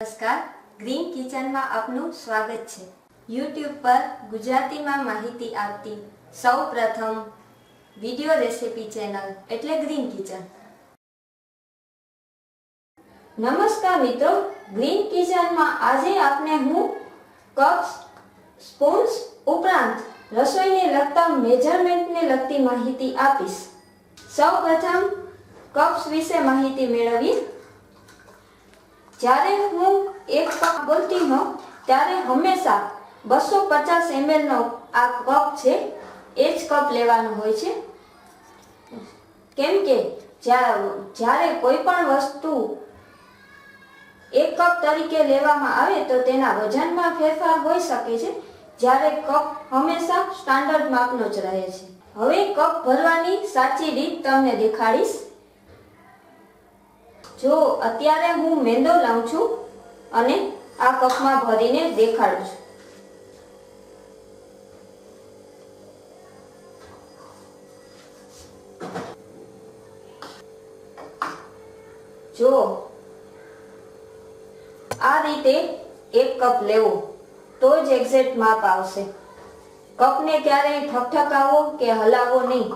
નમસ્કાર, ગ્રીન કિચનમાં આપનું સ્વાગત છે. યુટ્યુબ પર ગુજરાતીમાં માહિતી આપતી સૌ પ્રથમ વીડિયો રેસિપી ચેનલ એટલે ગ્રીન કિચન. નમસ્કાર મિત્રો, ગ્રીન કિચનમાં આજે આપને હું કપ્સ, સ્પૂન્સ ઉપરાંત રસોઈને લગતા મેજરમેન્ટને લગતી માહિતી આપીશ. સૌ પ્રથમ કપ્સ વિશે માહિતી મેળવી જ્યારે હું એક કપ હોઉં, ત્યારે હંમેશા બસો પચાસ એમએલનો આ કપ છે, એ જ કપ લેવાનો હોય છે. કેમ કે જ્યારે કોઈ પણ વસ્તુ એક કપ તરીકે લેવામાં આવે, તો તેના વજનમાં ફેરફાર હોઈ શકે છે, જ્યારે કપ હંમેશા સ્ટાન્ડર્ડ માપનો જ રહે છે. હવે કપ ભરવાની સાચી રીત તમને દેખાડીશ. જો અત્યારે હું મેંદો લાવ છું અને આ કપમાં ભરીને દેખાડું છું. જો આ રીતે એક કપ લેવો, તો જ એક્ઝેક્ટ માપ આવશે. કપને ક્યારેય ઠકઠકાવો કે હલાવો નહીં.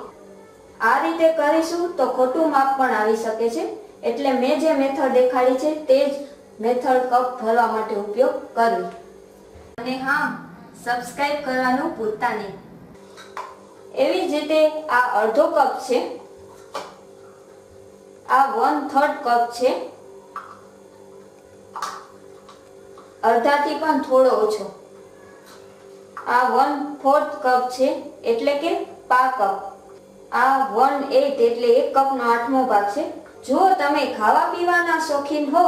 આ રીતે કરીશું તો ખોટું માપ પણ આવી શકે છે. એટલે મેં જે મેથડ દેખાડી છે તે જ મેથડ કપ ભરવા માટે ઉપયોગ કરવી અને હા સબસ્ક્રાઇબ કરવાનું ભૂલતા નહીં. એવી જ રીતે આ અડધો કપ છે. આ વન થર્ડ કપ છે. અડધાથી પણ થોડો ઓછો. આ વન ફોર્થ કપ છે એટલે કે પા કપ. આ વન એટ એટલે એક કપનો આઠમો ભાગ છે. જો તમે ખાવા પીવાના શોખીન હો,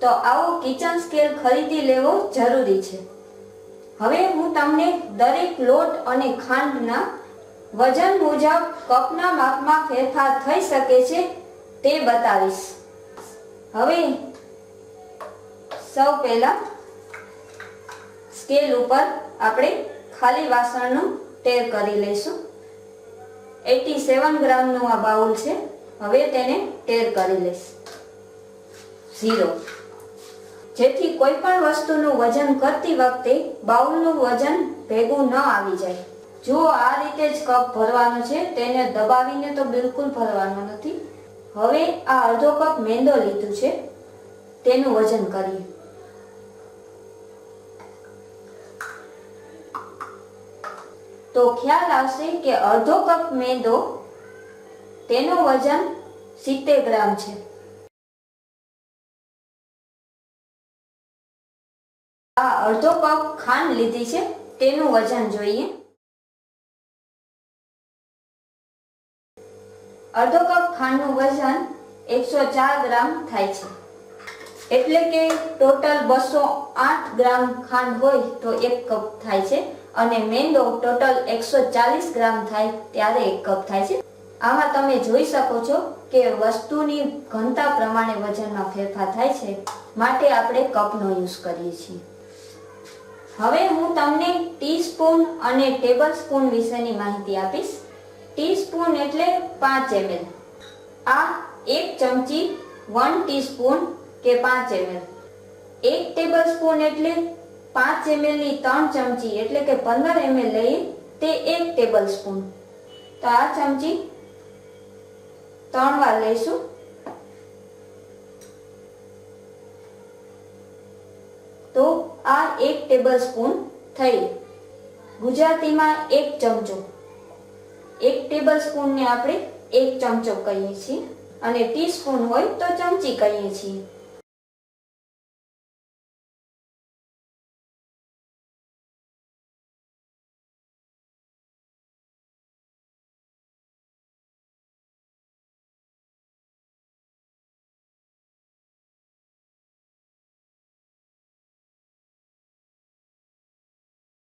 તો આવો કિચન સ્કેલ ખરીદી લેવો જરૂરી છે. હવે હું તમને દરેક લોટ અને ખાંડના વજન મુજબ કપના માપમાં ફેરફાર થઈ શકે છે તે બતાવીશ. હવે સૌ પહેલા સ્કેલ ઉપર આપણે ખાલી વાસણનું ટેર કરી લઈશું. 87 ગ્રામનું આ બાઉલ છે. હવે તેને ટેર કરી લઈશ. ઝીરો જેથી કોઈ પણ વસ્તુનું વજન કરતી વખતે બાઉલનું વજન ભેગું ન આવી જાય. જો આ રીતે જ કપ ભરવાનો છે, તેને દબાવીને તો બિલકુલ ભરવાનો નથી. હવે આ અડધો કપ મેંદો લીધું છે. તેનું વજન કરીએ. તો ખ્યાલ આવશે કે અડધો કપ મેંદો તેનું વજન સિત્તેર ગ્રામ છે. આ અડધો કપ ખાંડ લીધી છે, તેનું વજન જોઈએ. અડધો કપ ખાંડનું વજન એકસો ચાર ગ્રામ થાય છે. એટલે કે ટોટલ બસો આઠ ગ્રામ ખાંડ હોય તો એક કપ થાય છે, અને મેંદો ટોટલ એકસો ચાલીસ ગ્રામ થાય ત્યારે એક કપ થાય છે. આમાં તમે જોઈ શકો છો કે વસ્તુની ઘનતા પ્રમાણે વજનમાં ફેરફાર થાય છે. માટે આપણે કપનો યુઝ કરીએ છીએ. હવે હું તમને ટીસ્પૂન અને ટેબલ સ્પૂન વિશેની માહિતી આપીશ. ટીસ્પૂન એટલે પાંચ એમએલ. આ એક ચમચી વન ટીસ્પૂન કે પાંચ એમએલ. એક ટેબલ સ્પૂન એટલે પાંચ એમએલની ત્રણ ચમચી એટલે કે પંદર એમએલ લઈએ તે એક ટેબલ સ્પૂન તો આ ચમચી ત્રણ વાર લઈશું. તો આ એક ટેબલ સ્પૂન થઈ. ગુજરાતીમાં એક ચમચો. એક ટેબલ સ્પૂનને આપણે એક ચમચો કહીએ છીએ. અને ટીસ્પૂન હોય તો ચમચી કહીએ છીએ.